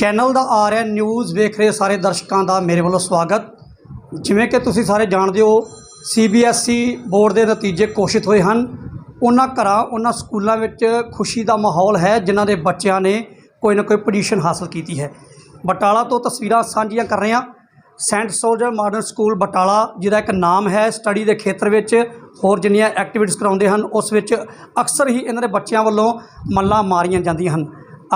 Channel ਦਾ ਆ ਰਿਹਾ news, ਵੇਖ ਰਹੇ ਸਾਰੇ ਦਰਸ਼ਕਾਂ ਦਾ ਮੇਰੇ ਵੱਲੋਂ ਸਵਾਗਤ। ਜਿਵੇਂ ਕਿ ਤੁਸੀਂ ਸਾਰੇ ਜਾਣਦੇ ਹੋ ਸੀਬੀਐਸਈ ਬੋਰਡ ਦੇ ਨਤੀਜੇ ਘੋਸ਼ਿਤ ਹੋਏ ਹਨ। ਉਹਨਾਂ ਘਰਾਂ, ਉਹਨਾਂ ਸਕੂਲਾਂ ਵਿੱਚ ਖੁਸ਼ੀ ਦਾ ਮਾਹੌਲ ਹੈ, ਜਿਨ੍ਹਾਂ ਦੇ ਬੱਚਿਆਂ ਨੇ ਕੋਈ ਨਾ ਕੋਈ ਪੋਜੀਸ਼ਨ ਹਾਸਲ ਕੀਤੀ ਹੈ। ਬਟਾਲਾ ਤੋਂ ਤਸਵੀਰਾਂ ਸਾਂਝੀਆਂ ਕਰ ਰਹੇ ਹਾਂ। Saint soldier modern school Batala, ਜਿਹਦਾ ਇੱਕ ਨਾਮ ਹੈ, ਸਟੱਡੀ ਦੇ ਖੇਤਰ ਵਿੱਚ ਹੋਰ ਜਿੰਨੀਆਂ ਐਕਟੀਵਿਟੀਜ਼ ਕਰਾਉਂਦੇ ਹਨ, ਉਸ ਵਿੱਚ ਅਕਸਰ ਹੀ ਇਹਨਾਂ ਦੇ ਬੱਚਿਆਂ ਵੱਲੋਂ ਮੱਲਾਂ ਮਾਰੀਆਂ ਜਾਂਦੀਆਂ ਹਨ।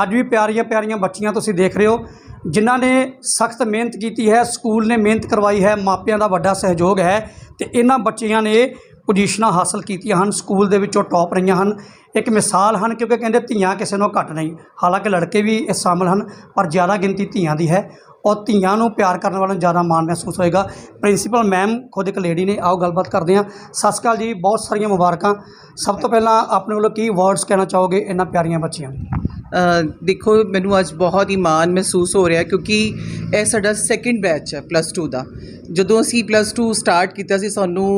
ਅੱਜ ਵੀ ਪਿਆਰੀਆਂ ਪਿਆਰੀਆਂ ਬੱਚੀਆਂ ਤੁਸੀਂ ਦੇਖ ਰਹੇ ਹੋ, ਜਿਨ੍ਹਾਂ ਨੇ ਸਖਤ ਮਿਹਨਤ ਕੀਤੀ ਹੈ, ਸਕੂਲ ਨੇ ਮਿਹਨਤ ਕਰਵਾਈ ਹੈ, ਮਾਪਿਆਂ ਦਾ ਵੱਡਾ ਸਹਿਯੋਗ ਹੈ ਤੇ ਇਹਨਾਂ ਬੱਚਿਆਂ ਨੇ ਪੋਜੀਸ਼ਨਾਂ ਹਾਸਲ ਕੀਤੀਆਂ ਹਨ, ਸਕੂਲ ਦੇ ਵਿੱਚੋਂ ਟੌਪ ਰਹੀਆਂ ਹਨ। ਇੱਕ ਮਿਸਾਲ ਹਨ ਕਿਉਂਕਿ ਕਹਿੰਦੇ ਧੀਆਂ ਕਿਸੇ ਨੂੰ ਘੱਟ ਨਹੀਂ, ਹਾਲਾਂਕਿ ਲੜਕੇ ਵੀ ਇਸ ਸ਼ਾਮਲ ਹਨ, ਪਰ ਜ਼ਿਆਦਾ ਗਿਣਤੀ ਧੀਆਂ ਦੀ ਹੈ। ਔਰ ਧੀਆਂ ਨੂੰ ਪਿਆਰ ਕਰਨ ਵਾਲਿਆਂ ਨੂੰ ਜ਼ਿਆਦਾ ਮਾਣ ਮਹਿਸੂਸ ਹੋਏਗਾ। ਪ੍ਰਿੰਸੀਪਲ ਮੈਮ ਖੁਦ ਇੱਕ ਲੇਡੀ ਨੇ ਆਓ ਗੱਲਬਾਤ ਕਰਦੇ ਹਾਂ। ਸਤਿ ਸ਼੍ਰੀ ਅਕਾਲ ਜੀ, ਬਹੁਤ ਸਾਰੀਆਂ ਮੁਬਾਰਕਾਂ। ਸਭ ਤੋਂ ਪਹਿਲਾਂ ਆਪਣੇ ਵੱਲੋਂ ਕੀ ਵਰਡਸ ਕਹਿਣਾ ਚਾਹੋਗੇ ਇਹਨਾਂ ਪਿਆਰੀਆਂ ਬੱਚੀਆਂ ਨੂੰ? ਦੇਖੋ, ਮੈਨੂੰ ਅੱਜ ਬਹੁਤ ਹੀ ਮਾਣ ਮਹਿਸੂਸ ਹੋ ਰਿਹਾ ਕਿਉਂਕਿ ਇਹ ਸਾਡਾ ਸੈਕਿੰਡ ਬੈਚ ਹੈ ਪਲੱਸ 2 ਦਾ। ਜਦੋਂ ਅਸੀਂ ਪਲੱਸ 2 ਸਟਾਰਟ ਕੀਤਾ ਸੀ, ਸਾਨੂੰ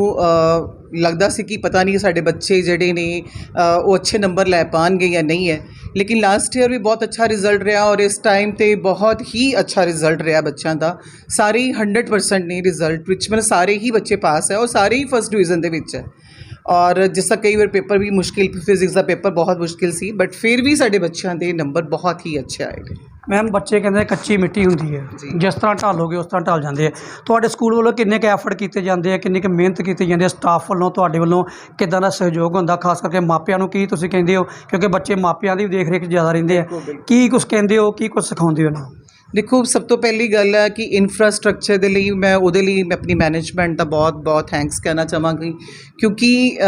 ਲੱਗਦਾ ਸੀ ਕਿ ਪਤਾ ਨਹੀਂ ਸਾਡੇ ਬੱਚੇ ਜਿਹੜੇ ਨੇ ਉਹ ਅੱਛੇ ਨੰਬਰ ਲੈ ਪਾਣਗੇ ਜਾਂ ਨਹੀਂ ਹੈ। ਲੇਕਿਨ ਲਾਸਟ ਈਅਰ ਵੀ ਬਹੁਤ ਅੱਛਾ ਰਿਜ਼ਲਟ ਰਿਹਾ ਔਰ ਇਸ ਟਾਈਮ ਤੇ ਬਹੁਤ ਹੀ ਅੱਛਾ ਰਿਜ਼ਲਟ ਰਿਹਾ ਬੱਚਿਆਂ ਦਾ। ਸਾਰੇ ਹੀ 100% ਨੇ ਰਿਜ਼ਲਟ ਵਿੱਚ ਮਤਲਬ ਸਾਰੇ ਹੀ ਬੱਚੇ ਪਾਸ ਹੈ ਔਰ ਸਾਰੇ ਹੀ ਫਸਟ ਡਿਵੀਜ਼ਨ ਦੇ ਵਿੱਚ ਹੈ। ਔਰ ਜਿਸ ਤਰ੍ਹਾਂ ਕਈ ਵਾਰ ਪੇਪਰ ਵੀ ਮੁਸ਼ਕਿਲ ਫਿਜ਼ਿਕਸ ਦਾ ਪੇਪਰ ਬਹੁਤ ਮੁਸ਼ਕਿਲ ਸੀ ਬਟ ਫਿਰ ਵੀ ਸਾਡੇ ਬੱਚਿਆਂ ਦੇ ਨੰਬਰ ਬਹੁਤ ਹੀ ਅੱਛੇ ਆਏ ਨੇ। ਮੈਮ ਬੱਚੇ ਕਹਿੰਦੇ ਕੱਚੀ ਮਿੱਟੀ ਹੁੰਦੀ ਹੈ। ਜਿਸ ਤਰ੍ਹਾਂ ਢਾਲੋਗੇ ਉਸ ਤਰ੍ਹਾਂ ਢਲ ਜਾਂਦੇ ਆ। ਤੁਹਾਡੇ ਸਕੂਲ ਵੱਲੋਂ ਕਿੰਨੇ ਕੁ ਐਫਰਟ ਕੀਤੇ ਜਾਂਦੇ ਆ? ਕਿੰਨੀ ਕੁ ਮਿਹਨਤ ਕੀਤੀ ਜਾਂਦੀ ਹੈ? ਸਟਾਫ ਵੱਲੋਂ ਤੁਹਾਡੇ ਵੱਲੋਂ ਕਿੱਦਾਂ ਦਾ ਸਹਿਯੋਗ ਹੁੰਦਾ? ਖਾਸ ਕਰਕੇ ਮਾਪਿਆਂ ਨੂੰ ਕੀ ਤੁਸੀਂ ਕਹਿੰਦੇ ਹੋ? ਕਿਉਂਕਿ ਬੱਚੇ ਮਾਪਿਆਂ ਦੀ ਦੇਖ ਰੇਖ ਜ਼ਿਆਦਾ ਰਹਿੰਦੇ ਆ। ਕੀ ਕੁਝ ਕਹਿੰਦੇ ਹੋ? ਕੀ ਕੁਝ ਸਿਖਾਉਂਦੇ ਹੋ ਨਾ? ਦੇਖੋ ਸਭ ਤੋਂ ਪਹਿਲੀ ਗੱਲ ਹੈ ਕਿ ਇਨਫਰਾਸਟ੍ਰਕਚਰ ਦੇ ਲਈ ਮੈਂ ਉਹਦੇ ਲਈ ਮੈਂ ਆਪਣੀ ਮੈਨੇਜਮੈਂਟ ਦਾ ਬਹੁਤ ਬਹੁਤ ਥੈਂਕਸ ਕਹਿਣਾ ਚਾਹਾਂਗੀ। ਕਿਉਂਕਿ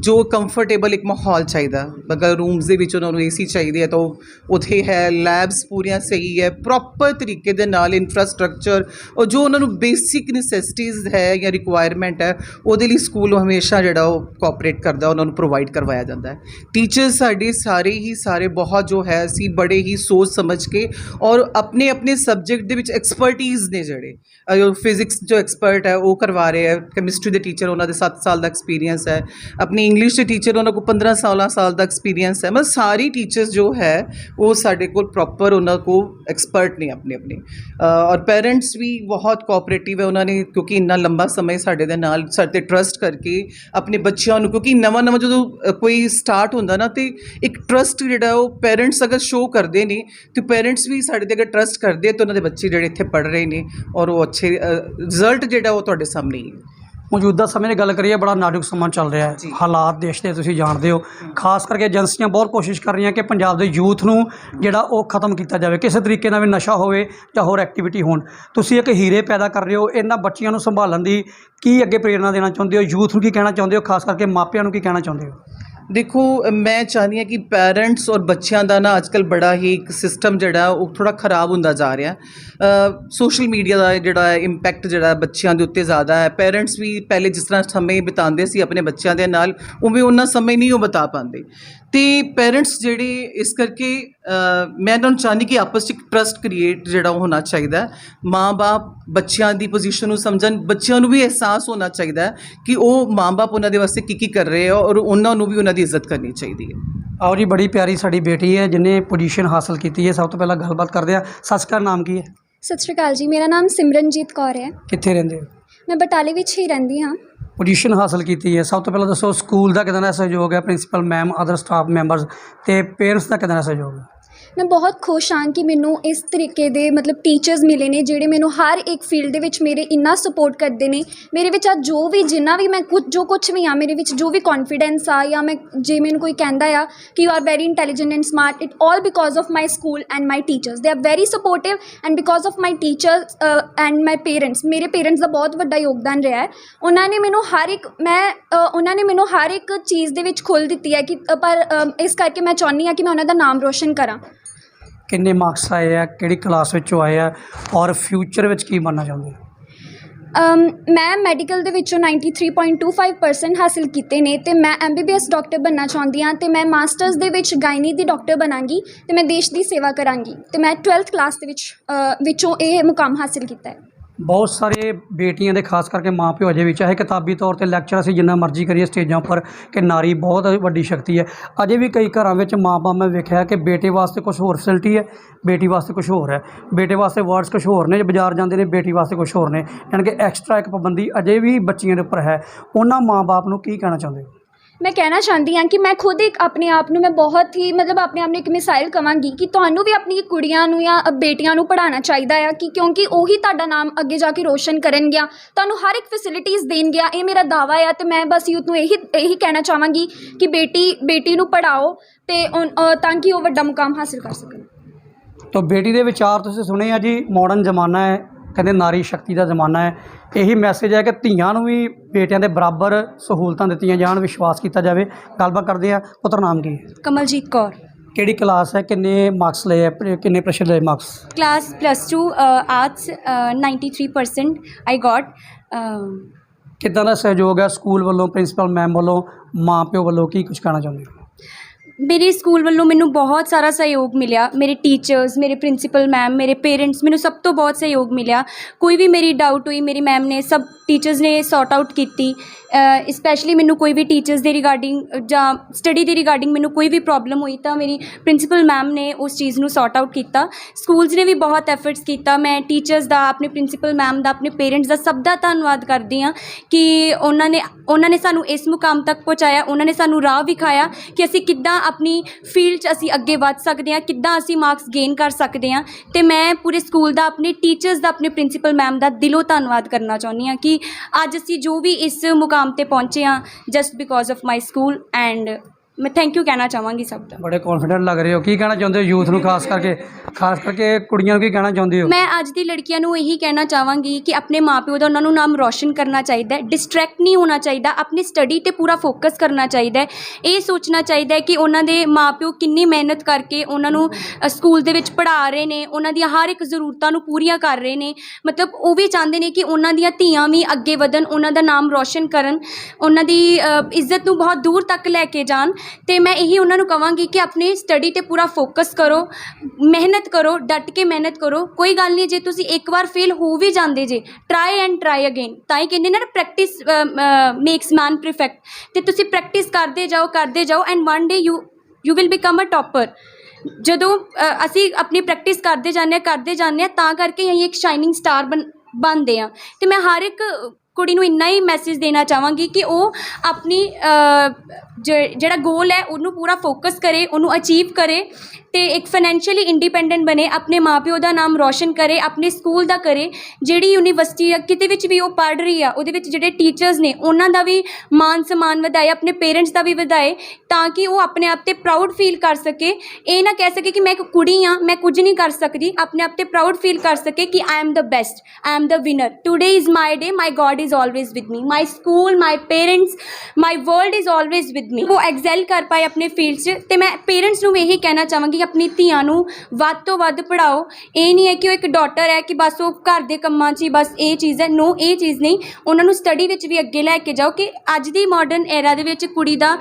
ਜੋ ਕੰਫਰਟੇਬਲ ਇੱਕ ਮਾਹੌਲ ਚਾਹੀਦਾ। ਅਗਰ ਰੂਮਸ ਦੇ ਵਿੱਚ ਉਹਨਾਂ ਨੂੰ ਏਸੀ ਚਾਹੀਦੇ ਹੈ ਤਾਂ ਉਹ ਉੱਥੇ ਹੈ ਲੈਬਸ ਪੂਰੀਆਂ ਸਹੀ ਹੈ ਪ੍ਰੋਪਰ ਤਰੀਕੇ ਦੇ ਨਾਲ ਇਨਫਰਾਸਟ੍ਰਕਚਰ ਔਰ ਜੋ ਉਹਨਾਂ ਨੂੰ ਬੇਸਿਕ ਨੈਸੈਸਿਟੀਜ਼ ਹੈ ਜਾਂ ਰਿਕੁਆਇਰਮੈਂਟ ਹੈ, ਉਹਦੇ ਲਈ ਸਕੂਲ ਹਮੇਸ਼ਾ ਜਿਹੜਾ ਉਹ ਕੋਆਪਰੇਟ ਕਰਦਾ, ਉਹਨਾਂ ਨੂੰ ਪ੍ਰੋਵਾਈਡ ਕਰਵਾਇਆ ਜਾਂਦਾ ਹੈ। ਟੀਚਰਸ ਸਾਡੇ ਸਾਰੇ ਹੀ ਸਾਰੇ ਬਹੁਤ ਜੋ ਹੈ, ਅਸੀਂ ਬੜੇ ਹੀ ਸੋਚ ਸਮਝ ਕੇ ਔਰ ਆਪਣੇ ਆਪਣੇ ਸਬਜੈਕਟ ਦੇ ਵਿੱਚ ਐਕਸਪਰਟੀਜ਼ ਨੇ ਜਿਹੜੇ। ਅਹ ਫਿਜ਼ਿਕਸ ਜੋ ਐਕਸਪਰਟ ਹੈ, ਉਹ ਕਰਵਾ ਰਹੇ ਹੈ। ਕੈਮਿਸਟਰੀ ਦੇ ਟੀਚਰ ਉਹਨਾਂ ਦੇ 7 ਸਾਲ ਦਾ ਐਕਸਪੀਰੀਅੰਸ ਹੈ। ਆਪਣੀ ਇੰਗਲਿਸ਼ ਦੇ ਟੀਚਰ ਉਹਨਾਂ ਕੋਲ 15 16 ਸਾਲ ਦਾ ਐਕਸਪੀਰੀਅੰਸ ਹੈ। ਮਤਲਬ ਸਾਰੀ ਟੀਚਰਸ ਜੋ ਹੈ, ਉਹ ਸਾਡੇ ਕੋਲ ਪ੍ਰੋਪਰ ਉਹਨਾਂ ਕੋ ਐਕਸਪਰਟ ਨੇ ਆਪਣੇ ਆਪਣੇ। ਔਰ ਪੇਰੈਂਟਸ ਵੀ ਬਹੁਤ ਕੋਆਪਰੇਟਿਵ ਹੈ ਉਹਨਾਂ ਨੇ, ਕਿਉਂਕਿ ਇੰਨਾ ਲੰਬਾ ਸਮੇਂ ਸਾਡੇ ਦੇ ਨਾਲ, ਸਾਡੇ ਤੇ ਟਰਸਟ ਕਰਕੇ ਆਪਣੇ ਬੱਚਿਆਂ ਨੂੰ, ਕਿਉਂਕਿ ਨਵਾਂ ਨਵਾਂ ਜਦੋਂ ਕੋਈ ਸਟਾਰਟ ਹੁੰਦਾ ਨਾ, ਤੇ ਇੱਕ ਟਰਸਟ ਜਿਹੜਾ ਉਹ ਪੇਰੈਂਟਸ ਅਗਰ ਸ਼ੋ ਕਰਦੇ ਨੇ, ਤੇ ਪੇਰੈਂਟਸ ਵੀ ਸਾਡੇ ਤੇ ਅਗਰ ਟਰਸਟ ਕਰਦੇ, ਤਾਂ ਉਹਨਾਂ ਦੇ ਬੱਚੇ ਜਿਹੜੇ ਇੱਥੇ ਪੜ੍ਹ ਰਹੇ ਨੇ, ਔਰ ਉਹ ਅੱਛੇ ਰਿਜ਼ਲਟ ਜਿਹੜਾ ਉਹ ਤੁਹਾਡੇ ਸਾਹਮਣੇ ਹੀ ਹੈ। ਮੌਜੂਦਾ ਸਮੇਂ ਦੀ ਗੱਲ ਕਰੀਏ ਬੜਾ ਨਾਜ਼ੁਕ ਸਮਾਂ ਚੱਲ ਰਿਹਾ ਹੈ। ਹਾਲਾਤ ਦੇਸ਼ ਦੇ ਤੁਸੀਂ ਜਾਣਦੇ ਹੋ। ਖਾਸ ਕਰਕੇ ਏਜੰਸੀਆਂ ਬਹੁਤ ਕੋਸ਼ਿਸ਼ ਕਰ ਰਹੀਆਂ ਕਿ ਪੰਜਾਬ ਦੇ ਯੂਥ ਨੂੰ ਜਿਹੜਾ ਉਹ ਖਤਮ ਕੀਤਾ ਜਾਵੇ। ਕਿਸੇ ਤਰੀਕੇ ਨਾਲ ਵੀ ਨਸ਼ਾ ਹੋਵੇ ਜਾਂ ਹੋਰ ਐਕਟੀਵਿਟੀ ਹੋਣ। ਤੁਸੀਂ ਇੱਕ ਹੀਰੇ ਪੈਦਾ ਕਰ ਰਹੇ ਹੋ ਇਹਨਾਂ ਬੱਚਿਆਂ ਨੂੰ ਸੰਭਾਲਣ ਦੀ ਕੀ ਅੱਗੇ ਪ੍ਰੇਰਣਾ ਦੇਣਾ ਚਾਹੁੰਦੇ ਹੋ? ਯੂਥ ਨੂੰ ਕੀ ਕਹਿਣਾ ਚਾਹੁੰਦੇ ਹੋ? ਖਾਸ ਕਰਕੇ ਮਾਪਿਆਂ ਨੂੰ ਕੀ ਕਹਿਣਾ ਚਾਹੁੰਦੇ ਹੋ? ਦੇਖੋ, ਮੈਂ ਚਾਹੁੰਦੀ ਹਾਂ ਕਿ ਪੈਰੈਂਟਸ ਔਰ ਬੱਚਿਆਂ ਦਾ ਨਾ ਅੱਜਕੱਲ ਬੜਾ ਹੀ ਇੱਕ ਸਿਸਟਮ ਜਿਹੜਾ, ਉਹ ਥੋੜਾ ਖਰਾਬ ਹੁੰਦਾ ਜਾ ਰਿਹਾ। ਸੋਸ਼ਲ ਮੀਡੀਆ ਦਾ ਜਿਹੜਾ ਇੰਪੈਕਟ ਜਿਹੜਾ ਬੱਚਿਆਂ ਦੇ ਉੱਤੇ ਜ਼ਿਆਦਾ ਹੈ। ਪੈਰੈਂਟਸ ਵੀ ਪਹਿਲੇ ਜਿਸ ਤਰ੍ਹਾਂ ਸਮੇਂ ਬਿਤਾਉਂਦੇ ਸੀ ਆਪਣੇ ਬੱਚਿਆਂ ਦੇ ਨਾਲ, ਉਵੇਂ ਉਹਨਾਂ ਸਮੇਂ ਨਹੀਂ ਉਹ ਬਿਤਾ ਪਾਉਂਦੇ। ਤੇ ਪੈਰੈਂਟਸ ਜਿਹੜੇ, ਇਸ ਕਰਕੇ ਮੈਂ ਇਹਨਾਂ ਨੂੰ ਚਾਹੁੰਦੀ ਕਿ ਆਪਸ 'ਚ ਇੱਕ ਟਰਸਟ ਕ੍ਰੀਏਟ ਜਿਹੜਾ ਉਹ ਹੋਣਾ ਚਾਹੀਦਾ। ਮਾਂ-ਬਾਪ ਬੱਚਿਆਂ ਦੀ ਪੋਜੀਸ਼ਨ ਨੂੰ ਸਮਝਣ, ਬੱਚਿਆਂ ਨੂੰ ਵੀ ਅਹਿਸਾਸ ਹੋਣਾ ਚਾਹੀਦਾ ਕਿ ਉਹ ਮਾਂ-ਬਾਪ ਉਹਨਾਂ ਦੇ ਵਾਸਤੇ ਕੀ ਕੀ ਕਰ ਰਹੇ ਆ ਔਰ ਉਹਨਾਂ ਨੂੰ ਵੀ ਉਹਨਾਂ ਦੀ ਇੱਜ਼ਤ ਕਰਨੀ ਚਾਹੀਦੀ ਹੈ। ਆਓ ਜੀ ਬੜੀ ਪਿਆਰੀ ਸਾਡੀ ਬੇਟੀ ਹੈ ਜਿਨੇ ਪੋਜੀਸ਼ਨ ਹਾਸਲ ਕੀਤੀ ਹੈ। ਸਭ ਤੋਂ ਪਹਿਲਾਂ ਗੱਲਬਾਤ ਕਰਦੇ ਆ ਸੱਚ ਦਾ ਨਾਮ ਕੀ ਹੈ? ਸਤਿ ਸ਼੍ਰੀ ਅਕਾਲ ਜੀ ਮੇਰਾ ਨਾਮ ਸਿਮਰਨਜੀਤ ਕੌਰ ਹੈ। ਕਿੱਥੇ ਰਹਿੰਦੇ ਹੋ? ਮੈਂ ਬਟਾਲੇ ਵਿੱਚ ਹੀ ਰਹਿੰਦੀ ਹਾਂ। ਪੋਜੀਸ਼ਨ ਹਾਸਲ ਕੀਤੀ ਹੈ। ਸਭ ਤੋਂ ਪਹਿਲਾਂ ਦੱਸੋ ਸਕੂਲ ਦਾ ਕਿਦਾਂ ਦਾ ਸਹਿਯੋਗ ਹੈ? Principal ma'am other staff members ਤੇ ਪੇਰੈਂਟਸ ਦਾ ਕਿਦਾਂ ਦਾ ਸਹਿਯੋਗ ਹੈ? ਮੈਂ ਬਹੁਤ ਖੁਸ਼ ਹਾਂ ਕਿ ਮੈਨੂੰ ਇਸ ਤਰੀਕੇ ਦੇ ਮਤਲਬ ਟੀਚਰਸ ਮਿਲੇ ਨੇ, ਜਿਹੜੇ ਮੈਨੂੰ ਹਰ ਇੱਕ ਫੀਲਡ ਦੇ ਵਿੱਚ ਮੇਰੇ ਇੰਨਾ ਸਪੋਰਟ ਕਰਦੇ ਨੇ। ਮੇਰੇ ਵਿੱਚ ਅੱਜ ਜੋ ਵੀ ਜਿੰਨਾ ਵੀ ਮੈਂ ਕੁਝ ਜੋ ਕੁਝ ਵੀ ਆ ਮੇਰੇ ਵਿੱਚ ਜੋ ਵੀ ਕੌਨਫੀਡੈਂਸ ਆ, ਜਾਂ ਮੈਂ ਜੇ ਮੈਨੂੰ ਕੋਈ ਕਹਿੰਦਾ ਆ ਕਿ you are very intelligent and smart it all because of my school and my teachers they are very supportive and because of my teachers and my parents ਮੇਰੇ ਪੇਰੈਂਟਸ ਦਾ ਬਹੁਤ ਵੱਡਾ ਯੋਗਦਾਨ ਰਿਹਾ ਹੈ। ਉਹਨਾਂ ਨੇ ਮੈਨੂੰ ਹਰ ਇੱਕ, ਮੈਂ ਉਹਨਾਂ ਨੇ ਮੈਨੂੰ ਹਰ ਇੱਕ ਚੀਜ਼ ਦੇ ਵਿੱਚ ਖੁੱਲ੍ਹ ਦਿੱਤੀ ਹੈ ਕਿ ਪਰ ਇਸ ਕਰਕੇ ਮੈਂ ਚਾਹੁੰਦੀ ਹਾਂ ਕਿ ਮੈਂ ਉਹਨਾਂ ਦਾ ਨਾਮ ਰੋਸ਼ਨ ਕਰਾਂ। ਕਿੰਨੇ ਮਾਰਕਸ ਆਏ ਆ ਕਿਹੜੀ ਕਲਾਸ ਵਿੱਚੋਂ ਆਏ ਆ ਔਰ ਫਿਊਚਰ ਵਿੱਚ ਕੀ ਬਣਨਾ ਚਾਹੁੰਦੇ ਹੋ? ਅਮ, ਮੈਂ ਮੈਡੀਕਲ ਦੇ ਵਿੱਚੋਂ 93.25% ਹਾਸਿਲ ਕੀਤੇ ਨੇ ਤੇ ਮੈਂ ਐਮਬੀਬੀਐਸ ਡਾਕਟਰ ਬਣਨਾ ਚਾਹੁੰਦੀ ਹਾਂ ਤੇ ਮੈਂ ਮਾਸਟਰਸ ਦੇ ਵਿੱਚ ਗਾਇਨੀ ਦੀ ਡਾਕਟਰ ਬਣਾਂਗੀ ਤੇ ਮੈਂ ਦੇਸ਼ ਦੀ ਸੇਵਾ ਕਰਾਂਗੀ ਤੇ ਮੈਂ 12th ਕਲਾਸ ਦੇ ਵਿੱਚ ਅ, ਵਿੱਚੋਂ ਇਹ ਮੁਕਾਮ ਹਾਸਿਲ ਕੀਤਾ ਹੈ। ਬਹੁਤ ਸਾਰੇ ਬੇਟੀਆਂ ਦੇ ਖਾਸ ਕਰਕੇ ਮਾਂ ਪਿਓ ਅਜੇ ਵੀ, ਚਾਹੇ ਕਿਤਾਬੀ ਤੌਰ ਤੇ ਲੈਕਚਰ ਅਸੀਂ ਜਿੰਨਾ ਮਰਜ਼ੀ ਕਰੀਏ ਸਟੇਜਾਂ ਉੱਪਰ ਕਿ ਨਾਰੀ ਬਹੁਤ ਵੱਡੀ ਸ਼ਕਤੀ ਹੈ। ਅਜੇ ਵੀ ਕਈ ਘਰਾਂ ਵਿੱਚ ਮਾਂ ਬਾਪ ਮੈਂ ਵੇਖਿਆ ਕਿ ਬੇਟੇ ਵਾਸਤੇ ਕੁਝ ਹੋਰ ਫੈਸਿਲਿਟੀ ਹੈ, ਬੇਟੀ ਵਾਸਤੇ ਕੁਝ ਹੋਰ ਹੈ। ਬੇਟੇ ਵਾਸਤੇ ਵਰਡਸ ਕੁਝ ਹੋਰ ਨੇ ਜੇ ਬਾਜ਼ਾਰ ਜਾਂਦੇ ਨੇ, ਬੇਟੀ ਵਾਸਤੇ ਕੁਝ ਹੋਰ ਨੇ। ਯਾਨੀ ਕਿ ਐਕਸਟਰਾ ਇੱਕ ਪਾਬੰਦੀ ਅਜੇ ਵੀ ਬੱਚੀਆਂ ਦੇ ਉੱਪਰ ਹੈ। ਉਹਨਾਂ ਮਾਂ ਬਾਪ ਨੂੰ ਕੀ ਕਹਿਣਾ ਚਾਹੁੰਦੇ ਹੋ? ਮੈਂ ਕਹਿਣਾ ਚਾਹੁੰਦੀ ਹਾਂ ਕਿ ਮੈਂ ਖੁਦ ਇੱਕ ਆਪਣੇ ਆਪ ਨੂੰ ਮੈਂ ਬਹੁਤ ਹੀ ਮਤਲਬ ਆਪਣੇ ਆਪ ਨੂੰ ਇੱਕ ਮਿਸਾਈਲ ਕਵਾਂਗੀ ਕਿ ਤੁਹਾਨੂੰ ਵੀ ਆਪਣੀ ਕੁੜੀਆਂ ਨੂੰ ਜਾਂ ਬੇਟੀਆਂ ਨੂੰ ਪੜ੍ਹਾਉਣਾ ਚਾਹੀਦਾ ਆ ਕਿ ਕਿਉਂਕਿ ਉਹੀ ਤੁਹਾਡਾ ਨਾਮ ਅੱਗੇ ਜਾ ਕੇ ਰੋਸ਼ਨ ਕਰਨਗੀਆਂ, ਤੁਹਾਨੂੰ ਹਰ ਇੱਕ ਫੈਸਿਲਿਟੀਜ਼ ਦੇਣਗੀਆਂ, ਇਹ ਮੇਰਾ ਦਾਵਾ ਆ ਤੇ ਮੈਂ ਬਸ ਯੂਥ ਨੂੰ ਇਹੀ ਇਹੀ ਕਹਿਣਾ ਚਾਹਾਂਗੀ ਕਿ ਬੇਟੀ ਬੇਟੀ ਨੂੰ ਪੜ੍ਹਾਓ ਤੇ ਤਾਂ ਕਿ ਉਹ ਵੱਡਾ ਮੁਕਾਮ ਹਾਸਿਲ ਕਰ ਸਕਣ। ਤਾਂ ਬੇਟੀ ਦੇ ਵਿਚਾਰ ਤੁਸੀਂ ਸੁਣੇ ਆ ਜੀ ਮਾਡਰਨ ਜ਼ਮਾਨਾ ਹੈ ਕਹਿੰਦੇ ਨਾਰੀ ਸ਼ਕਤੀ ਦਾ ਜ਼ਮਾਨਾ ਹੈ। ਇਹੀ ਮੈਸੇਜ ਹੈ ਕਿ ਧੀਆਂ ਨੂੰ ਵੀ ਬੇਟਿਆਂ ਦੇ ਬਰਾਬਰ ਸਹੂਲਤਾਂ ਦਿੱਤੀਆਂ ਜਾਣ ਵਿਸ਼ਵਾਸ ਕੀਤਾ ਜਾਵੇ। ਗੱਲਬਾਤ ਕਰਦੇ ਆ ਪੁੱਤਰ ਨਾਮ ਕੀ ਹੈ? ਕਮਲਜੀਤ ਕੌਰ। ਕਿਹੜੀ ਕਲਾਸ ਹੈ? ਕਿੰਨੇ ਮਾਰਕਸ ਲਏ ਆ ਪ- ਕਿੰਨੇ ਪ੍ਰਸ਼ਨ ਲਏ marks class plus 2 arts 93% I got ਕਿੱਦਾਂ ਦਾ ਸਹਿਯੋਗ ਹੈ? ਸਕੂਲ ਵੱਲੋਂ ਪ੍ਰਿੰਸੀਪਲ ਮੈਮ ਵੱਲੋਂ ਮਾਂ ਪਿਓ ਵੱਲੋਂ ਕੀ ਕੁਝ ਕਹਿਣਾ ਚਾਹੁੰਦੇ ਹੋ? ਮੇਰੇ ਸਕੂਲ ਵੱਲੋਂ ਮੈਨੂੰ ਬਹੁਤ ਸਾਰਾ ਸਹਿਯੋਗ ਮਿਲਿਆ। ਮੇਰੇ ਟੀਚਰਸ ਮੇਰੇ ਪ੍ਰਿੰਸੀਪਲ ਮੈਮ ਮੇਰੇ ਪੇਰੈਂਟਸ ਮੈਨੂੰ ਸਭ ਤੋਂ ਬਹੁਤ ਸਹਿਯੋਗ ਮਿਲਿਆ। ਕੋਈ ਵੀ ਮੇਰੀ ਡਾਊਟ ਹੋਈ, ਮੇਰੀ ਮੈਮ ਨੇ, ਸਭ ਟੀਚਰਸ ਨੇ ਸੌਟ ਆਊਟ ਕੀਤੀ। ਸਪੈਸ਼ਲੀ ਮੈਨੂੰ ਕੋਈ ਵੀ ਟੀਚਰਸ ਦੇ ਰਿਗਾਰਡਿੰਗ ਜਾਂ ਸਟੱਡੀ ਦੇ ਰਿਗਾਰਡਿੰਗ ਮੈਨੂੰ ਕੋਈ ਵੀ ਪ੍ਰੋਬਲਮ ਹੋਈ ਤਾਂ ਮੇਰੀ ਪ੍ਰਿੰਸੀਪਲ ਮੈਮ ਨੇ ਉਸ ਚੀਜ਼ ਨੂੰ ਸੌਟ ਆਊਟ ਕੀਤਾ। ਸਕੂਲਸ ਨੇ ਵੀ ਬਹੁਤ ਐਫਰਟਸ ਕੀਤਾ। ਮੈਂ ਟੀਚਰਸ ਦਾ, ਆਪਣੇ ਪ੍ਰਿੰਸੀਪਲ ਮੈਮ ਦਾ, ਆਪਣੇ ਪੇਰੈਂਟਸ ਦਾ ਸਭ ਦਾ ਧੰਨਵਾਦ ਕਰਦੀ ਹਾਂ ਕਿ ਉਹਨਾਂ ਨੇ ਉਹਨਾਂ ਨੇ ਸਾਨੂੰ ਇਸ ਮੁਕਾਮ ਤੱਕ ਪਹੁੰਚਾਇਆ। ਉਹਨਾਂ ਨੇ ਸਾਨੂੰ ਰਾਹ ਵਿਖਾਇਆ ਕਿ ਅਸੀਂ ਕਿੱਦਾਂ ਆਪਣੀ ਫੀਲਡ 'ਚ ਅਸੀਂ ਅੱਗੇ ਵੱਧ ਸਕਦੇ ਹਾਂ, ਕਿੱਦਾਂ ਅਸੀਂ ਮਾਰਕਸ ਗੇਨ ਕਰ ਸਕਦੇ ਹਾਂ। ਤੇ ਮੈਂ ਪੂਰੇ ਸਕੂਲ ਦਾ, ਆਪਣੇ ਟੀਚਰਸ ਦਾ, ਆਪਣੇ ਪ੍ਰਿੰਸੀਪਲ ਮੈਮ ਦਾ ਦਿਲੋਂ ਧੰਨਵਾਦ ਕਰਨਾ ਚਾਹੁੰਦੀ ਹਾਂ ਕਿ ਅੱਜ ਅਸੀਂ ਜੋ ਵੀ ਇਸ ਮੁਕਾਮ ਤੇ ਪਹੁੰਚੇ ਹਾਂ just because of my school and ਮੈਂ ਥੈਂਕ ਯੂ ਕਹਿਣਾ ਚਾਹਾਂਗੀ ਸਭ ਦਾ। ਬੜੇ ਕੌਨਫੀਡੈਂਟ ਲੱਗ ਰਹੇ ਹੋ। ਕੀ ਕਹਿਣਾ ਚਾਹੁੰਦੇ ਹੋ ਯੂਥ ਨੂੰ, ਖਾਸ ਕਰਕੇ ਖਾਸ ਕਰਕੇ ਕੁੜੀਆਂ ਨੂੰ ਕੀ ਕਹਿਣਾ ਚਾਹੁੰਦੇ ਹੋ? ਮੈਂ ਅੱਜ ਦੀ ਲੜਕੀਆਂ ਨੂੰ ਇਹੀ ਕਹਿਣਾ ਚਾਹਾਂਗੀ ਕਿ ਆਪਣੇ ਮਾਪਿਓ ਦਾ ਉਹਨਾਂ ਨੂੰ ਨਾਮ ਰੌਸ਼ਨ ਕਰਨਾ ਚਾਹੀਦਾ ਹੈ ਡਿਸਟਰੈਕਟ ਨਹੀਂ ਹੋਣਾ ਚਾਹੀਦਾ ਆਪਣੀ ਸਟੱਡੀ ਤੇ ਪੂਰਾ ਫੋਕਸ ਕਰਨਾ ਚਾਹੀਦਾ ਹੈ। ਇਹ ਸੋਚਣਾ ਚਾਹੀਦਾ ਹੈ ਕਿ ਉਹਨਾਂ ਦੇ ਮਾਪਿਓ ਕਿੰਨੀ ਮਿਹਨਤ ਕਰਕੇ ਉਹਨਾਂ ਨੂੰ ਅ, ਸਕੂਲ ਦੇ ਵਿੱਚ ਪੜ੍ਹਾ ਰਹੇ ਨੇ ਉਹਨਾਂ ਦੀਆਂ ਹਰ ਇੱਕ ਜ਼ਰੂਰਤਾਂ ਨੂੰ ਪੂਰੀਆਂ ਕਰ ਰਹੇ ਨੇ। ਮਤਲਬ ਉਹ ਵੀ ਚਾਹੁੰਦੇ ਨੇ ਕਿ ਉਹਨਾਂ ਦੀਆਂ ਧੀਆਂ ਵੀ ਅੱਗੇ ਵਧਣ ਉਹਨਾਂ ਦਾ ਨਾਮ ਰੌਸ਼ਨ ਕਰਨ ਉਹਨਾਂ ਦੀ ਅ, ਇੱਜ਼ਤ ਨੂੰ ਬਹੁਤ ਦੂਰ ਤੱਕ ਲੈ ਕੇ ਜਾਣ। ਤੇ ਮੈਂ ਇਹੀ ਉਹਨਾਂ ਨੂੰ ਕਵਾਂਗੀ ਕਿ ਆਪਣੀ ਸਟੱਡੀ ਤੇ ਪੂਰਾ ਫੋਕਸ ਕਰੋ। ਮਿਹਨਤ ਮਿਹਨਤ ਕਰੋ, ਡਟ ਕੇ ਮਿਹਨਤ ਕਰੋ। ਕੋਈ ਗੱਲ ਨਹੀਂ, ਜੇ ਤੁਸੀਂ ਇੱਕ ਵਾਰ ਫੇਲ ਹੋ ਵੀ ਜਾਂਦੇ ਜੇ ਟਰਾਈ ਐਂਡ ਟਰਾਈ ਅਗੇਨ ਤਾਂ ਹੀ ਕਹਿੰਦੇ ਨਾ ਪ੍ਰੈਕਟਿਸ ਮੇਕਸ ਮੈਨ ਪਰਫੈਕਟ ਤੇ ਤੁਸੀਂ ਪ੍ਰੈਕਟਿਸ ਕਰਦੇ ਜਾਓ ਕਰਦੇ ਜਾਓ and one day you you will become a topper ਜਦੋਂ ਅਸੀਂ ਆਪਣੀ ਪ੍ਰੈਕਟਿਸ ਕਰਦੇ ਜਾਂਦੇ ਹਾਂ, ਕਰਦੇ ਜਾਂਦੇ ਹਾਂ, ਤਾਂ ਕਰਕੇ ਅਸੀਂ ਇੱਕ ਸ਼ਾਈਨਿੰਗ ਸਟਾਰ ਬਣ, ਬਣਦੇ ਆ ਤੇ ਮੈਂ ਹਰ ਇੱਕ ਕੁੜੀ ਨੂੰ ਇੰਨਾ ਹੀ ਮੈਸੇਜ ਦੇਣਾ ਚਾਹਾਂਗੀ ਕਿ ਉਹ ਆਪਣੀ ਜ- ਜਿਹੜਾ ਗੋਲ ਹੈ, ਉਹਨੂੰ ਪੂਰਾ ਫੋਕਸ ਕਰੇ, ਉਹਨੂੰ ਅਚੀਵ ਕਰੇ। ਤੇ ਇੱਕ ਫਾਈਨੈਂਸ਼ੀਅਲੀ ਇੰਡੀਪੈਂਡੈਂਟ ਬਣੇ, ਆਪਣੇ ਮਾਪਿਓ ਦਾ ਨਾਮ ਰੋਸ਼ਨ ਕਰੇ, ਆਪਣੇ ਸਕੂਲ ਦਾ ਕਰੇ, ਜਿਹੜੀ ਯੂਨੀਵਰਸਿਟੀ ਆ, ਕਿਤੇ ਵਿੱਚ ਵੀ ਉਹ ਪੜ੍ਹ ਰਹੀ ਆ, ਉਹਦੇ ਵਿੱਚ ਜਿਹੜੇ ਟੀਚਰਸ ਨੇ, ਉਹਨਾਂ ਦਾ ਵੀ ਮਾਨ ਸਨਮਾਨ ਵਧਾਏ, ਆਪਣੇ ਪੇਰੈਂਟਸ ਦਾ ਵੀ ਵਧਾਏ, ਤਾਂ ਕਿ ਉਹ ਆਪਣੇ ਆਪ ਤੇ ਪ੍ਰਾਊਡ ਫੀਲ ਕਰ ਸਕੇ। ਇਹ ਨਾ ਕਹਿ ਸਕੇ ਕਿ ਮੈਂ ਇੱਕ ਕੁੜੀ ਆ, ਮੈਂ ਕੁਝ ਨਹੀਂ ਕਰ ਸਕਦੀ, ਆਪਣੇ ਆਪ ਤੇ ਪ੍ਰਾਊਡ ਫੀਲ ਕਰ ਸਕੇ ਕਿ I am the best I am the winner today is my day my God is always with me my school my parents my world is always with me ਉਹ ਐਕਸੈਲ ਕਰ ਪਾਏ ਆਪਣੇ field 'ਚ, ਤੇ ਮੈਂ ਪੇਰੈਂਟਸ ਨੂੰ ਵੀ ਇਹੀ ਕਹਿਣਾ ਚਾਹਾਂਗੀ ਕਿ ਆਪਣੀ ਧੀਆਂ ਨੂੰ ਵੱਧ ਤੋਂ ਵੱਧ ਪੜ੍ਹਾਓ। ਇਹ ਨਹੀਂ ਹੈ ਕਿ ਉਹ ਇੱਕ ਡਾਟਰ ਹੈ ਕਿ ਬਸ ਉਹ ਘਰ ਦੇ ਕੰਮਾਂ 'ਚ ਹੀ ਬਸ ਇਹ ਚੀਜ਼ ਹੈ। ਨੋ ਇਹ ਚੀਜ਼ ਨਹੀਂ। ਉਹਨਾਂ ਨੂੰ ਸਟੱਡੀ ਵਿੱਚ ਵੀ ਅੱਗੇ ਲੈ ਕੇ ਜਾਓ ਕਿ ਅੱਜ ਦੀ ਮਾਡਰਨ ਏਰਾ ਦੇ ਵਿੱਚ ਕੁੜੀ ਦਾ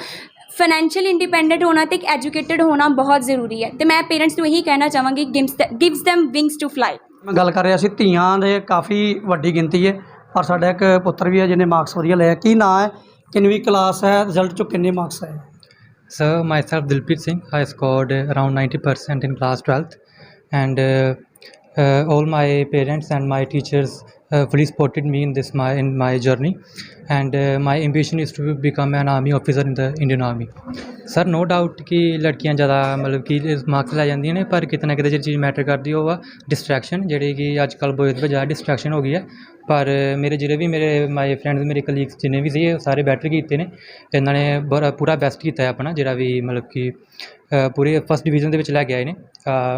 ਫਾਈਨੈਂਸ਼ੀਅਲ ਇੰਡੀਪੈਂਡੈਂਟ ਹੋਣਾ ਤੇ ਇੱਕ ਐਜੂਕੇਟਿਡ ਹੋਣਾ ਬਹੁਤ ਜ਼ਰੂਰੀ ਹੈ। ਤੇ ਮੈਂ ਪੇਰੈਂਟਸ ਨੂੰ ਇਹੀ ਕਹਿਣਾ ਚਾਹਾਂਗੀ gives them wings to fly ਮੈਂ ਗੱਲ ਕਰ ਰਿਹਾ ਸੀ, ਧੀਆਂ ਦੇ ਕਾਫੀ ਵੱਡੀ ਗਿਣਤੀ ਹੈ, ਪਰ ਸਾਡਾ ਇੱਕ ਪੁੱਤਰ ਵੀ ਹੈ ਜਿਹਨੇ ਮਾਰਕਸ ਵਧੀਆ ਲਏ ਆ। ਕੀ ਨਾਂ ਹੈ? ਕਿੰਨਵੀਂ ਕਲਾਸ ਹੈ? ਰਿਜ਼ਲਟ ਚੋਂ ਕਿੰਨੇ ਮਾਰਕਸ ਆਏ? Sir, myself Dilpreet Singh. I scored around 90% in class 12th, and uh, uh, all my parents and my teachers fully supported me in this my in my journey. And uh, my ambition is to become an army officer in the Indian Army. Sir no doubt ਕਿ ਲੜਕੀਆਂ ਜ਼ਿਆਦਾ ਮਤਲਬ ਕਿ marks ਲੈ ਜਾਂਦੀਆਂ ਨੇ ਪਰ ਕਿਤੇ ਨਾ ਕਿਤੇ ਜਿਹੜੀ ਚੀਜ਼ ਮੈਟਰ ਕਰਦੀ ਉਹ ਆ ਡਿਸਟਰੈਕਸ਼ਨ ਜਿਹੜੀ ਕਿ ਅੱਜ ਕੱਲ੍ਹ ਬਹੁਤ ਜ਼ਿਆਦਾ ਡਿਸਟਰੈਕਸ਼ਨ ਹੋ ਗਈ ਹੈ ਪਰ ਮੇਰੇ ਜਿਹੜੇ ਵੀ ਮੇਰੇ ਮਾਈ ਫਰੈਂਡਸ ਮੇਰੇ ਕਲੀਗਸ ਜਿੰਨੇ ਵੀ ਸੀ ਉਹ ਸਾਰੇ ਬੈਟਰ ਕੀਤੇ ਨੇ ਇਹਨਾਂ ਨੇ ਪੂਰਾ ਬੈਸਟ ਕੀਤਾ ਹੈ ਆਪਣਾ ਜਿਹੜਾ ਵੀ ਮਤਲਬ ਕਿ ਪੂਰੇ ਫਸਟ ਡਿਵੀਜ਼ਨ ਦੇ ਵਿੱਚ ਲੈ ਕੇ ਆਏ ਨੇ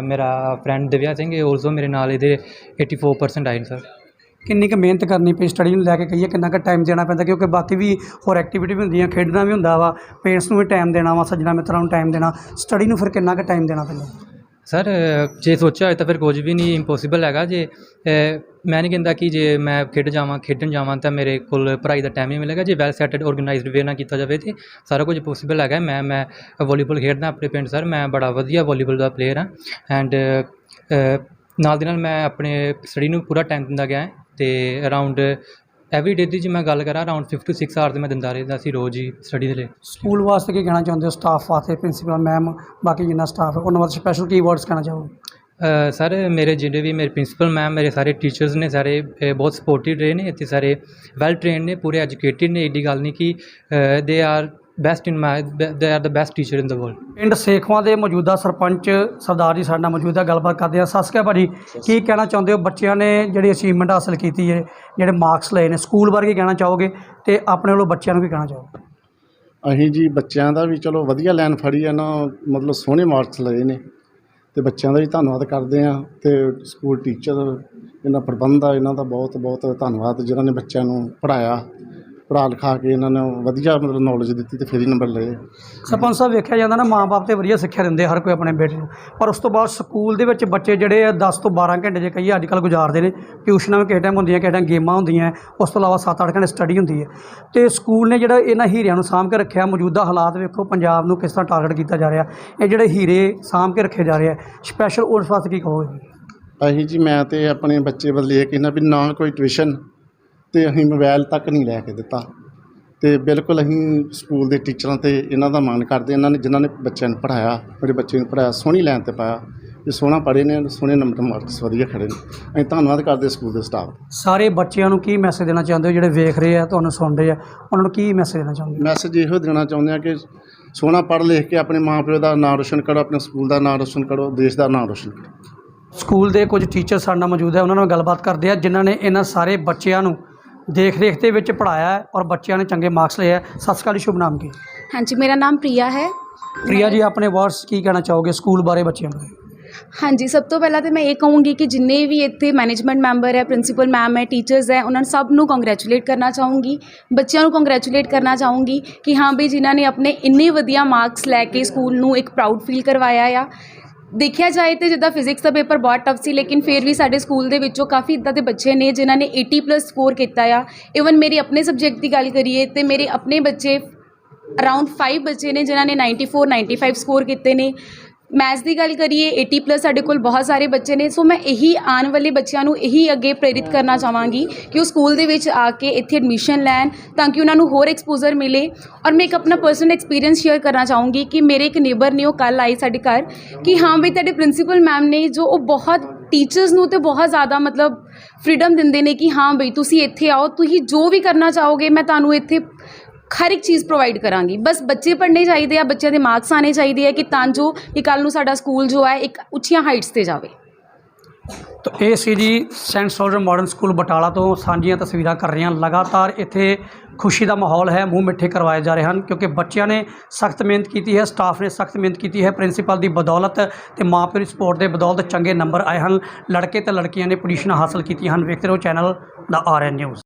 ਮੇਰਾ ਫਰੈਂਡ ਦਿਵਿਆ ਸਿੰਘ ਇਹ ਆਲਸੋ ਮੇਰੇ ਨਾਲ ਇਹਦੇ 84% ਆਏ ਨੇ ਸਰ ਕਿੰਨੀ ਕੁ ਮਿਹਨਤ ਕਰਨੀ ਪਈ ਸਟੱਡੀ ਨੂੰ ਲੈ ਕੇ ਕਹੀਏ ਕਿੰਨਾ ਕੁ ਟਾਈਮ ਦੇਣਾ ਪੈਂਦਾ, ਕਿਉਂਕਿ ਬਾਕੀ ਵੀ ਹੋਰ ਐਕਟੀਵਿਟੀ ਵੀ ਹੁੰਦੀਆਂ, ਖੇਡਣਾ ਵੀ ਹੁੰਦਾ ਵਾ ਪੇਰੈਂਟਸ ਨੂੰ ਵੀ ਟਾਈਮ ਦੇਣਾ ਵਾ, ਸੱਜਣਾ ਮਿੱਤਰਾਂ ਨੂੰ ਟਾਈਮ ਦੇਣਾ ਸਟੱਡੀ ਨੂੰ ਫਿਰ ਕਿੰਨਾ ਕੁ ਟਾਈਮ ਦੇਣਾ ਪੈਂਦਾ? ਸਰ ਜੇ ਸੋਚਿਆ ਹੋਏ ਤਾਂ ਫਿਰ ਕੁਝ ਵੀ ਨਹੀਂ ਇੰਪੋਸੀਬਲ ਹੈਗਾ ਜੇ ਮੈਂ ਨਹੀਂ ਕਹਿੰਦਾ ਕਿ ਜੇ ਮੈਂ ਖੇਡ ਜਾਵਾਂ, ਖੇਡਣ ਜਾਵਾਂ ਤਾਂ ਮੇਰੇ ਕੋਲ ਪੜ੍ਹਾਈ ਦਾ ਟਾਈਮ ਨਹੀਂ ਮਿਲੇਗਾ, ਜੇ ਵੈਲ ਸੈਟਡ ਆਰਗੇਨਾਈਜ਼ਡ ਵੇ ਨਾਲ ਕੀਤਾ ਜਾਵੇ ਤੇ ਸਾਰਾ ਕੁਝ ਪੋਸੀਬਲ ਹੈਗਾ, ਮੈਂ ਮੈਂ ਵਾਲੀਬਾਲ ਖੇਡਦਾ ਆਪਣੇ ਪਿੰਡ ਸਰ ਮੈਂ ਬੜਾ ਵਧੀਆ ਵਾਲੀਬਾਲ ਦਾ ਪਲੇਅਰ ਹਾਂ ਐਂਡ ਨਾਲ ਦੀ ਨਾਲ ਮੈਂ ਆਪਣੇ ਸਟੱਡੀ ਨੂੰ ਪੂਰਾ ਟਾਈਮ ਦਿੰਦਾ ਗਿਆ ਹਾਂ ਤੇ ਅਰਾਊਂਡ ਐਵਰੀ ਡੇ ਦੀ ਜੇ ਮੈਂ ਗੱਲ ਕਰਾਂ ਅਰਾਊਂਡ 5 ਟੂ 6 ਆਵਰ ਮੈਂ ਦਿੰਦਾ ਰਹਿੰਦਾ ਸੀ ਰੋਜ਼ ਹੀ ਸਟੱਡੀ ਦੇ ਲਈ। ਸਕੂਲ ਵਾਸਤੇ ਕੀ ਕਹਿਣਾ ਚਾਹੁੰਦੇ ਹੋ? ਸਟਾਫ ਵਾਸਤੇ ਪ੍ਰਿੰਸੀਪਲ ਮੈਮ ਬਾਕੀ ਜਿੰਨਾ ਸਟਾਫ ਹੈ ਉਹਨਾਂ ਵਾਸਤੇ ਸਪੈਸ਼ਲ ਕੀ ਵਰਡਸ ਕਹਿਣਾ ਚਾਹੋਗੇ? ਸਰ ਮੇਰੇ ਜਿਹੜੇ ਵੀ ਮੇਰੇ ਪ੍ਰਿੰਸੀਪਲ ਮੈਮ ਮੇਰੇ ਸਾਰੇ ਟੀਚਰਸ ਨੇ ਸਾਰੇ ਬਹੁਤ ਸਪੋਰਟਿਵ ਰਹੇ ਨੇ ਇੱਥੇ ਸਾਰੇ ਵੈਲ ਟ੍ਰੇਨਡ ਨੇ ਪੂਰੇ ਐਜੂਕੇਟਿਡ ਨੇ ਏਡੀ ਗੱਲ ਨਹੀਂ ਕਿ they are best in my they are the best teacher in the world ਪਿੰਡ ਸੇਖਵਾਂ ਦੇ ਮੌਜੂਦਾ ਸਰਪੰਚ ਸਰਦਾਰ ਜੀ ਸਾਡੇ ਨਾਲ ਮੌਜੂਦ ਹੈ ਗੱਲਬਾਤ ਕਰਦੇ ਆ। ਸਤਿ ਸ਼੍ਰੀ ਅਕਾਲ ਭਾਜੀ। ਕੀ ਕਹਿਣਾ ਚਾਹੁੰਦੇ ਹੋ? ਬੱਚਿਆਂ ਨੇ ਜਿਹੜੀ ਅਚੀਵਮੈਂਟ ਹਾਸਲ ਕੀਤੀ ਹੈ ਜਿਹੜੇ ਮਾਰਕਸ ਲਏ ਨੇ ਸਕੂਲ ਬਾਰੇ ਕੀ ਕਹਿਣਾ ਚਾਹੋਗੇ? ਤੇ ਆਪਣੇ ਵੱਲੋਂ ਬੱਚਿਆਂ ਨੂੰ ਕੀ ਕਹਿਣਾ ਚਾਹੋਗੇ? ਅਸੀਂ ਜੀ ਬੱਚਿਆਂ ਦਾ ਵੀ ਚਲੋ ਵਧੀਆ ਲਾਈਨ ਫੜੀ ਹੈ ਨਾ ਮਤਲਬ ਸੋਹਣੇ ਮਾਰਕਸ ਲਏ ਨੇ। ਤੇ ਬੱਚਿਆਂ ਦਾ ਵੀ ਧੰਨਵਾਦ ਕਰਦੇ ਆ ਤੇ ਸਕੂਲ ਟੀਚਰ ਇਹਨਾਂ ਪ੍ਰਬੰਧ ਆ ਇਹਨਾਂ ਦਾ ਬਹੁਤ ਬਹੁਤ ਧੰਨਵਾਦ ਜਿਨ੍ਹਾਂ ਨੇ ਬੱਚਿਆਂ ਨੂੰ ਪੜਾਇਆ ਪੜ੍ਹਾ ਲਿਖਾ ਕੇ ਇਹਨਾਂ ਨੂੰ ਵਧੀਆ ਮਤਲਬ ਨੌਲੇਜ ਦਿੱਤੀ ਤੇ ਫਿਰ ਹੀ ਨੰਬਰ ਲਏ। ਸਰਪੰਚ ਸਾਹਿਬ ਵੇਖਿਆ ਜਾਂਦਾ ਨਾ ਮਾਪੇ ਤੇ ਵਧੀਆ ਸਿੱਖਿਆ ਦਿੰਦੇ ਹਰ ਕੋਈ ਆਪਣੇ ਬੇਟੇ ਨੂੰ। ਪਰ ਉਸ ਤੋਂ ਬਾਅਦ ਸਕੂਲ ਦੇ ਵਿੱਚ ਬੱਚੇ ਜਿਹੜੇ ਆ 10 ਤੋਂ 12 ਘੰਟੇ ਜੇ ਕਹੀਏ ਅੱਜ ਕੱਲ੍ਹ ਗੁਜ਼ਾਰਦੇ ਨੇ। ਟਿਊਸ਼ਨਾਂ ਵੀ ਕਿਸੇ ਟਾਈਮ ਹੁੰਦੀਆਂ ਕਿਸੇ ਟਾਈਮ ਗੇਮਾਂ ਹੁੰਦੀਆਂ ਉਸ ਤੋਂ ਇਲਾਵਾ 7-8 ਘੰਟੇ ਸਟੱਡੀ ਹੁੰਦੀ ਹੈ। ਤੇ ਸਕੂਲ ਨੇ ਜਿਹੜਾ ਇਹਨਾਂ ਹੀਰਿਆਂ ਨੂੰ ਸਾਂਭ ਕੇ ਰੱਖਿਆ ਮੌਜੂਦਾ ਹਾਲਾਤ ਵੇਖੋ ਪੰਜਾਬ ਨੂੰ ਕਿਸ ਤਰ੍ਹਾਂ ਟਾਰਗੇਟ ਕੀਤਾ ਜਾ ਰਿਹਾ। ਇਹ ਜਿਹੜੇ ਹੀਰੇ ਸਾਂਭ ਕੇ ਰੱਖੇ ਜਾ ਰਹੇ ਆ ਸਪੈਸ਼ਲ ਉਸ ਵਾਸਤੇ ਕੀ ਕਹੋਗੇ? ਅਸੀਂ ਜੀ ਮੈਂ ਤੇ ਆਪਣੇ ਬੱਚੇ ਬਦਲੇ ਇਹ ਕਹਿੰਦਾ ਵੀ ਨਾ ਕੋਈ ਟਿਊਸ਼ਨ ਤੇ ਅਸੀਂ ਮੋਬਾਈਲ ਤੱਕ ਨਹੀਂ ਲੈ ਕੇ ਦਿੱਤਾ। ਤੇ ਬਿਲਕੁਲ ਅਸੀਂ ਸਕੂਲ ਦੇ ਟੀਚਰਾਂ ਤੇ ਇਹਨਾਂ ਦਾ ਮਾਣ ਕਰਦੇ ਇਹਨਾਂ ਨੇ ਜਿਨ੍ਹਾਂ ਨੇ ਬੱਚਿਆਂ ਨੂੰ ਪੜ੍ਹਾਇਆ ਮੇਰੇ ਬੱਚੇ ਨੂੰ ਪੜ੍ਹਾਇਆ ਸੋਹਣੀ ਲਾਈਨ ਤੇ ਪਾਇਆ ਇਹ ਸੋਹਣਾ ਪੜ੍ਹੇ ਨੇ ਸੋਹਣੇ ਨੰਬਰ ਮਾਰਕਸ ਵਧੀਆ ਖੜੇ ਨੇ। ਅਸੀਂ ਧੰਨਵਾਦ ਕਰਦੇ ਸਕੂਲ ਦੇ ਸਟਾਫ ਸਾਰੇ ਬੱਚਿਆਂ ਨੂੰ ਕੀ ਮੈਸੇਜ ਦੇਣਾ ਚਾਹੁੰਦੇ ਹੋ ਜਿਹੜੇ ਵੇਖ ਰਹੇ ਆ ਤੁਹਾਨੂੰ ਸੁਣ ਰਹੇ ਆ ਉਹਨਾਂ ਨੂੰ ਕੀ ਮੈਸੇਜ ਦੇਣਾ ਚਾਹੁੰਦੇ ਹੋ? ਮੈਸੇਜ ਇਹੋ ਦੇਣਾ ਚਾਹੁੰਦੇ ਆ ਕਿ ਸੋਹਣਾ ਪੜ੍ਹ ਲਿਖ ਕੇ ਆਪਣੇ ਮਾਪਿਓ ਦਾ ਨਾਮ ਰੋਸ਼ਨ ਕਰੋ ਆਪਣੇ ਸਕੂਲ ਦਾ ਨਾਮ ਰੋਸ਼ਨ ਕਰੋ ਦੇਸ਼ ਦਾ ਨਾਮ ਰੋਸ਼ਨ ਕਰੋ। ਸਕੂਲ ਦੇ ਕੁਝ ਟੀਚਰ ਸਾਡੇ ਨਾਲ ਮੌਜੂਦ ਹੈ ਉਹਨਾਂ ਨਾਲ ਗੱਲਬਾਤ ਕਰਦੇ ਆ ਜਿਨ੍ਹਾਂ ਨੇ ਇਹਨਾਂ ਸਾਰੇ ਬੱਚਿਆਂ ਨੂੰ ਦੇਖ ਰੇਖ ਦੇ ਵਿੱਚ ਪੜਾਇਆ ਔਰ ਬੱਚਿਆਂ ਨੇ ਚੰਗੇ ਮਾਰਕਸ ਲਏ ਹੈ। ਸਤਿ ਸ਼੍ਰੀ ਅਕਾਲ ਸ਼ੁਭ ਨਾਮ ਕੀ ਹਾਂਜੀ ਮੇਰਾ ਨਾਮ ਪ੍ਰਿਆ ਹੈ। ਪ੍ਰਿਆ ਜੀ ਆਪਣੇ ਵਰਸ ਕੀ ਕਹਿਣਾ ਚਾਹੋਗੇ ਸਕੂਲ ਬਾਰੇ ਬੱਚਿਆਂ ਬਾਰੇ? ਹਾਂਜੀ ਸਭ ਤੋਂ ਪਹਿਲਾਂ ਤਾਂ ਮੈਂ ਇਹ ਕਹੂੰਗੀ ਕਿ ਜਿੰਨੇ ਵੀ ਇੱਥੇ ਮੈਨੇਜਮੈਂਟ ਮੈਂਬਰ ਹੈ ਪ੍ਰਿੰਸੀਪਲ ਮੈਮ ਹੈ ਟੀਚਰਸ ਹੈ ਉਹਨਾਂ ਸਭ ਨੂੰ ਕੰਗ੍ਰੈਚੁਲੇਟ ਕਰਨਾ ਚਾਹੂੰਗੀ। ਬੱਚਿਆਂ ਨੂੰ ਕੰਗ੍ਰੈਚੁਲੇਟ ਕਰਨਾ ਚਾਹੂੰਗੀ ਕਿ ਹਾਂ ਵੀ ਜਿਨ੍ਹਾਂ ਨੇ ਆਪਣੇ ਇੰਨੇ ਵਧੀਆ ਮਾਰਕਸ ਲੈ ਕੇ ਸਕੂਲ ਨੂੰ ਇੱਕ ਪ੍ਰਾਊਡ ਫੀਲ ਕਰਵਾਇਆ ਆ। ਦੇਖਿਆ ਜਾਏ ਤੇ ਜਿੱਦਾਂ ਫਿਜ਼ਿਕਸ ਦਾ ਪੇਪਰ ਬਹੁਤ ਟਫ ਸੀ, ਲੇਕਿਨ ਫਿਰ ਵੀ ਸਾਡੇ ਸਕੂਲ ਦੇ ਵਿੱਚੋਂ ਕਾਫੀ ਇਦਾਂ ਦੇ ਬੱਚੇ ਨੇ ਜਿਨ੍ਹਾਂ ਨੇ 80 ਪਲੱਸ ਸਕੋਰ ਕੀਤਾ ਆ। ਇਵਨ ਮੇਰੇ ਆਪਣੇ ਸਬਜੈਕਟ ਦੀ ਗੱਲ ਕਰੀਏ ਤੇ ਮੇਰੇ ਆਪਣੇ ਬੱਚੇ ਅਰਾਊਂਡ 5 ਬੱਚੇ ਨੇ ਜਿਨ੍ਹਾਂ ਨੇ 94 95 ਸਕੋਰ ਕੀਤੇ ਨੇ। ਮੈਥਸ ਦੀ ਗੱਲ ਕਰੀਏ 80 ਪਲੱਸ ਸਾਡੇ ਕੋਲ ਬਹੁਤ ਸਾਰੇ ਬੱਚੇ ਨੇ, ਸੋ ਮੈਂ ਇਹੀ ਆਉਣ ਵਾਲੇ ਬੱਚਿਆਂ ਨੂੰ ਇਹੀ ਅੱਗੇ ਪ੍ਰੇਰਿਤ ਕਰਨਾ ਚਾਹਾਂਗੀ ਕਿ ਉਹ ਸਕੂਲ ਦੇ ਵਿੱਚ ਆ ਕੇ ਇੱਥੇ ਐਡਮਿਸ਼ਨ ਲੈਣ ਤਾਂ ਕਿ ਉਹਨਾਂ ਨੂੰ ਹੋਰ ਐਕਸਪੋਜ਼ਰ ਮਿਲੇ ਔਰ ਮੈਂ ਇੱਕ ਆਪਣਾ ਪਰਸਨਲ ਐਕਸਪੀਰੀਅੰਸ ਸ਼ੇਅਰ ਕਰਨਾ ਚਾਹੂੰਗੀ ਕਿ ਮੇਰੇ ਇੱਕ ਨੇਬਰ ਨੇ ਉਹ ਕੱਲ ਆਈ ਸਾਡੇ ਘਰ ਕਿ ਹਾਂ ਬਈ ਤੁਹਾਡੇ ਪ੍ਰਿੰਸੀਪਲ ਮੈਮ ਨੇ ਜੋ ਉਹ ਬਹੁਤ ਟੀਚਰਸ ਨੂੰ ਤੇ ਬਹੁਤ ਜ਼ਿਆਦਾ ਮਤਲਬ ਫਰੀडम ਦਿੰਦੇ ਨੇ ਕਿ ਹਾਂ ਬਈ ਤੁਸੀਂ ਇੱਥੇ ਆਓ, ਤੁਸੀਂ ਜੋ ਵੀ ਕਰਨਾ ਚਾਹੋਗੇ ਮੈਂ ਤੁਹਾਨੂੰ ਇੱਥੇ ਹਰ ਇੱਕ ਚੀਜ਼ ਪ੍ਰੋਵਾਈਡ ਕਰਾਂਗੀ। ਬਸ ਬੱਚੇ ਪੜ੍ਹਨੇ ਚਾਹੀਦੇ ਆ, ਬੱਚਿਆਂ ਦੇ ਮਾਰਕਸ ਆਣੇ ਚਾਹੀਦੇ ਆ ਕਿ ਤਾਂ ਜੋ ਕਿ ਕੱਲ ਨੂੰ ਸਾਡਾ ਸਕੂਲ ਜੋ ਹੈ ਇੱਕ ਉੱਚੀਆਂ ਹਾਈਟਸ ਤੇ ਜਾਵੇ। ਤਾਂ ਇਹ ਸੀ ਜੀ saint soldier modern school Batala ਤੋਂ ਸਾਂਝੀਆਂ ਤਸਵੀਰਾਂ ਕਰ ਰਹੀਆਂ। ਲਗਾਤਾਰ ਇੱਥੇ ਖੁਸ਼ੀ ਦਾ ਮਾਹੌਲ ਹੈ, ਮੂੰਹ ਮਿੱਠੇ ਕਰਵਾਏ ਜਾ ਰਹੇ ਹਨ ਕਿਉਂਕਿ ਬੱਚਿਆਂ ਨੇ ਸਖਤ ਮਿਹਨਤ ਕੀਤੀ ਹੈ ਸਟਾਫ ਨੇ ਸਖਤ ਮਿਹਨਤ ਕੀਤੀ ਹੈ। ਪ੍ਰਿੰਸੀਪਲ ਦੀ ਬਦੌਲਤ ਤੇ ਮਾਪਿਆਂ ਦੀ ਸਪੋਰਟ ਦੇ ਬਦੌਲਤ ਚੰਗੇ ਨੰਬਰ ਆਏ ਹਨ। ਲੜਕੇ ਤੇ ਲੜਕੀਆਂ ਨੇ ਪੋਜੀਸ਼ਨਾਂ ਹਾਸਲ ਕੀਤੀਆਂ ਹਨ। ਵੇਖਦੇ ਰਹੋ ਚੈਨਲ ਦਾ ਆਰ ਐਨ ਨਿਊਜ਼